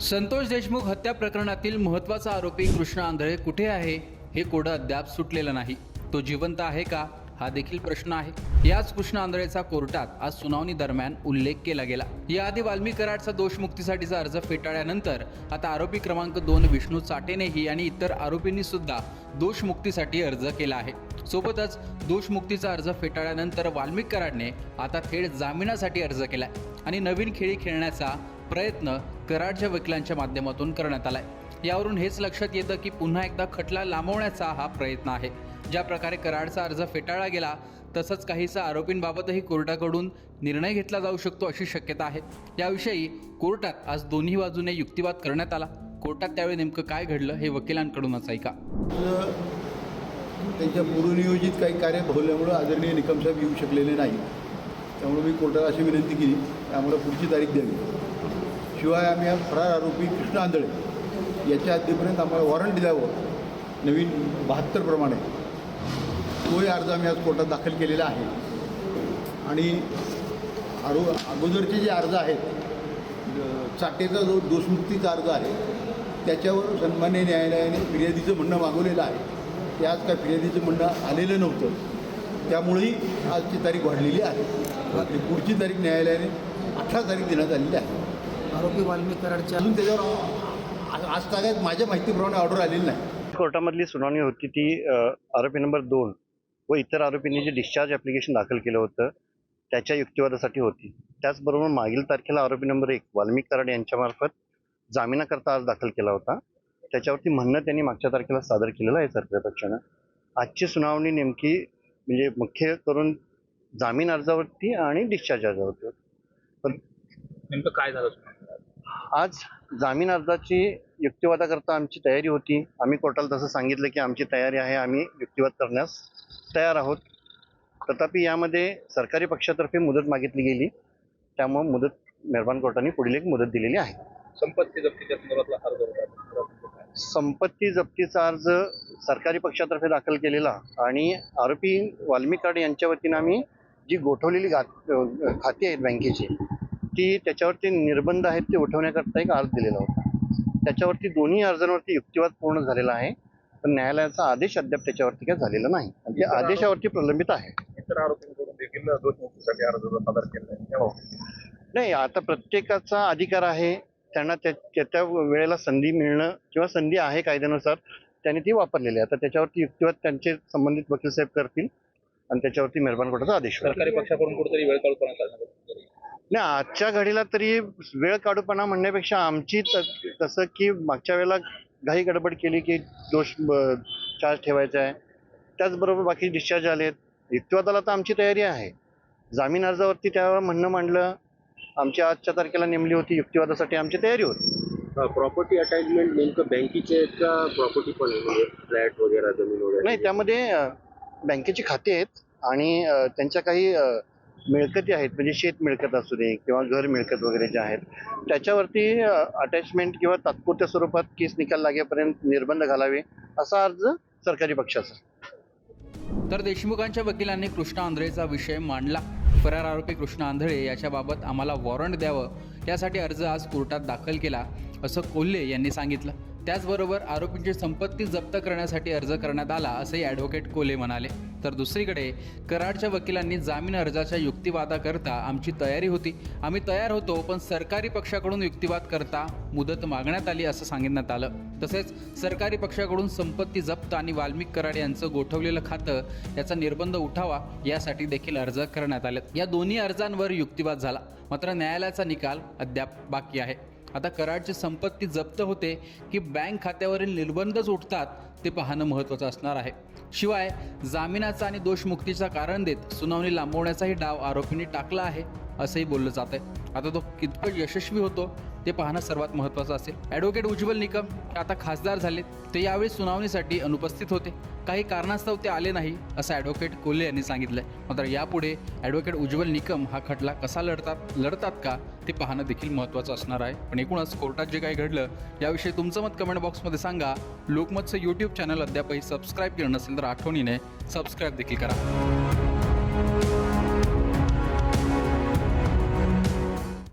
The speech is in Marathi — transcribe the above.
संतोष देशमुख हत्या प्रकरणातील महत्त्वाचा आरोपी कृष्ण आंधळे कुठे आहे? हे कोडं अद्याप सुटलेलं नाही. तो जिवंत आहे का? हा देखील प्रश्न आहे. याच कृष्ण आंधळेचा कोर्टात आज सुनावणी दरम्यान उल्लेख केला गेला. याआधी वाल्मी कराडचा दोषमुक्तीसाठीचा अर्ज फेटाळल्यानंतर आता आरोपी क्रमांक दोन विष्णू चाटेनेही आणि इतर आरोपींनी सुद्धा दोषमुक्तीसाठी अर्ज केला आहे. सोबतच दोषमुक्तीचा अर्ज फेटाळल्यानंतर वाल्मिक कराडने आता थेट जामिनासाठी अर्ज केलाय. आणि नवीन खेळी खेळण्याचा प्रयत्न कराडच्या वकिलांच्या माध्यमातून करण्यात आलाय. यावरून हेच लक्षात येतं की पुन्हा एकदा खटला लांबवण्याचा हा प्रयत्न आहे. ज्या प्रकारे कराडचा अर्ज फेटाळला गेला तसंच काहीसा आरोपींबाबतही कोर्टाकडून निर्णय घेतला जाऊ शकतो अशी शक्यता आहे. याविषयी कोर्टात आज दोन्ही बाजूने युक्तिवाद करण्यात आला. कोर्टात त्यावेळी नेमकं काय घडलं हे वकिलांकडूनच ऐका. त्यांच्या पूर्वनियोजित काही कार्य भरल्यामुळं आदरणीय निकमसाहेब येऊ शकलेले नाही. त्यामुळे मी कोर्टाला अशी विनंती केली की आम्हाला पुढची तारीख द्यावी. शिवाय आम्ही हा फरार आरोपी कृष्ण आंधळे याच्या आधीपर्यंत आम्हाला वॉरंट द्यावं नवीन बहात्तरप्रमाणे तोही अर्ज आम्ही आज कोर्टात दाखल केलेला आहे. आणि आरो अगोदरचे जे अर्ज आहेत चाटेचा जो दोषमुक्तीचा अर्ज आहे त्याच्यावर सन्मान्य न्यायालयाने फिर्यादीचं म्हणणं मागवलेलं आहे. ते आज काय फिर्यादीचं म्हणणं आलेलं नव्हतं. त्यामुळेही आजची तारीख वाढलेली आहे. पुढची तारीख न्यायालयाने अठरा तारीख देण्यात आलेली आहे. आरोपी वाल्मिक कराडच्या अजून त्याच्यावर आज तागायत माझ्या माहितीप्रमाणे ऑर्डर आलेली नाही. कोर्टामधली सुनावणी होती ती आरोपी नंबर दोन व इतर आरोपींनी जे डिस्चार्ज ॲप्लिकेशन दाखल केलं होतं त्याच्या युक्तिवादासाठी होती. त्याचबरोबर मागील तारखेला आरोपी नंबर एक वाल्मिक कराड यांच्यामार्फत जामिनाकरता अर्ज दाखल केला होता. त्याच्यावरती म्हणणं त्यांनी मागच्या तारखेला सादर केलेलं आहे सरकारी पक्षानं. आजची सुनावणी नेमकी म्हणजे मुख्य करून जामीन अर्जावरती आणि डिस्चार्ज अर्जावरती होती. पण नेमकं काय झालं? आज जामीन अर्जाची युक्तिवादाकरता आमची तयारी होती. आम्ही कोर्टाला तसं सांगितलं की आमची तयारी आहे आम्ही युक्तिवाद करण्यास तयार आहोत. तथापि यामध्ये सरकारी पक्षातर्फे मुदत मागितली गेली. त्यामुळे मुदत मेहरबान कोर्टाने पुढील एक मुदत दिलेली आहे. संपत्ती जप्तीच्या संदर्भातला अर्ज संपत्ती जप्तीचा अर्ज सरकारी पक्षातर्फे दाखल केलेला आणि आरोपी वाल्मिक कार्ड यांच्या वतीनं आम्ही जी गोठवलेली खाती आहेत बँकेची ती त्याच्यावरती निर्बंध आहेत ते उठवण्याकरता एक अर्ज दिलेला होता. त्याच्यावरती दोन्ही अर्जांवरती युक्तिवाद पूर्ण झालेला आहे. पण न्यायालयाचा आदेश अद्याप त्याच्यावरती काय झालेला नाही. आणि ते आदेशावरती प्रलंबित आहे. हो. नाही आता प्रत्येकाचा अधिकार आहे. त्यांना त्या त्या- वेळेला संधी मिळणं किंवा संधी आहे कायद्यानुसार त्यांनी ती वापरलेली आहे. आता त्याच्यावरती युक्तिवाद त्यांचे संबंधित वकील साहेब करतील आणि त्याच्यावरती मेहरबान कोर्टाचा आदेश होईल. सरकारी पक्षाकडून कुठेतरी वेळ काढूपणा करण्यात नाही आजच्या घडीला तरी वेळ काढूपणा म्हणण्यापेक्षा आमची तसं की मागच्या वेळेला घाई गडबड केली की दोष चार्ज ठेवायचा आहे. त्याचबरोबर बाकी डिस्चार्ज आलेत युक्तिवादाला तर आमची तयारी आहे. जामीन अर्जावरती त्यावेळेला म्हणणं मांडलं. आमची आजच्या तारखेला नेमली होती. युक्तिवादासाठी आमची तयारी होती. प्रॉपर्टी अटॅचमेंट नेमकं बँकेचे आहेत का? प्रॉपर्टी पण म्हणजे फ्लॅट वगैरे जमीन वगैरे? नाही त्यामध्ये बँकेची खाती आहेत आणि त्यांच्या काही मिळकती आहेत म्हणजे शेत मिळकत असू दे किंवा घर मिळकत वगैरे जे आहेत त्याच्यावरती अटॅचमेंट किंवा तात्पुरत्या स्वरूपात केस निकाल लागेपर्यंत निर्बंध घालावे असा अर्ज सरकारी पक्षाचा. तर देशमुखांच्या वकिलांनी कृष्ण आंधळेचा विषय मांडला. फरार आरोपी कृष्ण आंधळे याच्याबाबत आम्हाला वॉरंट द्यावं यासाठी अर्ज आज कोर्टात दाखल केला असं कोल्हे यांनी सांगितलं. त्याचबरोबर आरोपींची संपत्ती जप्त करण्यासाठी अर्ज करण्यात आला असंही ॲडव्होकेट कोल्हे म्हणाले. तर दुसरीकडे कराडच्या वकिलांनी जामीन अर्जाच्या युक्तिवादाकरता आमची तयारी होती. आम्ही तयार होतो पण सरकारी पक्षाकडून युक्तिवाद करता मुदत मागण्यात आली असं सांगण्यात आलं. तसेच सरकारी पक्षाकडून संपत्ती जप्त आणि वाल्मिक कराड यांचं गोठवलेलं खातं याचा निर्बंध उठावा यासाठी देखील अर्ज करण्यात आले. या दोन्ही अर्जांवर युक्तिवाद झाला. मात्र न्यायालयाचा निकाल अद्याप बाकी आहे. आता कराडची संपत्ती जप्त होते की बँक खात्यावरील निर्बंधच उठतात ते पाहणं महत्त्वाचं असणार आहे. शिवाय जामिनाचा आणि दोषमुक्तीचा कारण देत सुनावणी लांबवण्याचाही डाव आरोपींनी टाकला आहे असंही बोललं जात आहे आता तो कितपत यशस्वी होतो ते पाहणं सर्वात महत्त्वाचं असेल. ॲडव्होकेट उज्ज्वल निकम आता खासदार झाले ते यावेळी सुनावणीसाठी अनुपस्थित होते. काही कारणास्तव ते आले नाही असं ॲडव्होकेट कोल्हे यांनी सांगितलंय. मात्र यापुढे ॲडव्होकेट उज्ज्वल निकम हा खटला कसा लढतात लढतात का ते पाहणं देखील महत्त्वाचं असणार आहे. पण एकूणच कोर्टात जे काही घडलं याविषयी तुमचं मत कमेंट बॉक्समध्ये सांगा. लोकमतचं यूट्यूब चॅनल अद्यापही सबस्क्राईब केलं नसेल तर आठवणीने सबस्क्राईब देखील करा.